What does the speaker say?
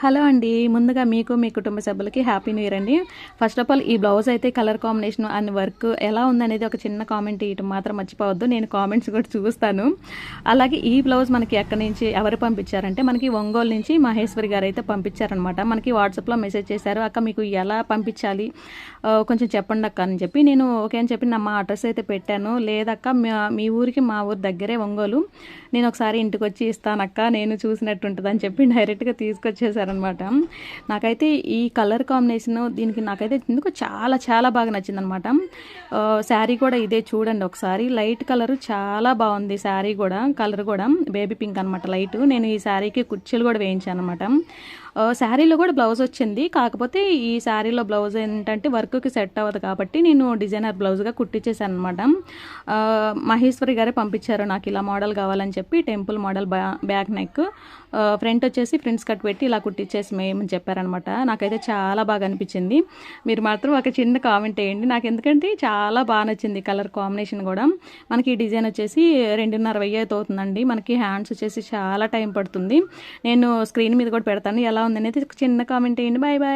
Hello అండి. ముందుగా మీకు మీ కుటుంబ సభ్యులకి హ్యాపీ న్యూ ఇయర్ అండి. ఫస్ట్ ఆఫ్ ఆల్ ఈ బ్లౌజ్ అయితే కలర్ కాంబినేషన్ అండ్ వర్క్ ఎలా ఉందనేది ఒక చిన్న కామెంట్ ఇవ్వటం మాత్రం మర్చిపోవద్దు. నేను కామెంట్స్ కూడా చూస్తాను. అలాగే ఈ బ్లౌజ్ మనకి ఎక్కడి నుంచి ఎవరు పంపించారంటే మనకి ఒంగోలు నుంచి మహేశ్వరి గారు అయితే పంపించారనమాట మనకి వాట్సాప్లో మెసేజ్ చేశారు అక్క మీకు ఎలా పంపించాలి? కొంచెం చెప్పండి అక్క అని చెప్పి. నేను ఓకే అని చెప్పి నా మా అడ్రస్ అయితే పెట్టాను. లేదక్క మీ ఊరికి మా ఊరు దగ్గరే ఒంగోలు. నేను ఒకసారి ఇంటికి వచ్చి ఇస్తానక్క నేను చూసినట్టు ఉంటుంది అని చెప్పి డైరెక్ట్గా చేశారనమాట. నాకైతే ఈ కలర్ కాంబినేషన్ దీనికి నాకైతే ఎందుకు చాలా చాలా బాగా నచ్చిందనమాట. శారీ కూడా ఇదే చూడండి ఒకసారి. లైట్ కలర్ చాలా బాగుంది శారీ కూడా కలర్ కూడా. బేబీ పింక్ అనమాట లైట్. నేను ఈ శారీకి కుర్చీలు కూడా వేయించాను అనమాట శారీలో కూడా బ్లౌజ్ వచ్చింది. కాకపోతే ఈ శారీలో బ్లౌజ్ ఏంటంటే వర్క్కి సెట్ అవ్వదు కాబట్టి నేను డిజైనర్ బ్లౌజ్గా కుట్టించేసాను అనమాట మహేశ్వరి గారే పంపించారు నాకు ఇలా మోడల్ కావాలని చెప్పి టెంపుల్ మోడల్ బ్యా బ్యాక్ నెక్. ఫ్రంట్ వచ్చేసి ఫ్రింట్స్ కట్ పెట్టి ఇలా కుట్టించేసి మేము చెప్పారనమాట నాకైతే చాలా బాగా అనిపించింది. మీరు మాత్రం ఒక చిన్న కామెంట్ వేయండి. నాకు ఎందుకంటే చాలా బాగా నచ్చింది కలర్ కాంబినేషన్ కూడా. మనకి ఈ డిజైన్ వచ్చేసి రెండున్నర వెయ్యి అయితే అవుతుందండి. మనకి హ్యాండ్స్ వచ్చేసి చాలా టైం పడుతుంది. నేను స్క్రీన్ మీద కూడా పెడతాను. ఎలా ఉందనేది అయితే చిన్న కామెంట్ వేయండి. Bye bye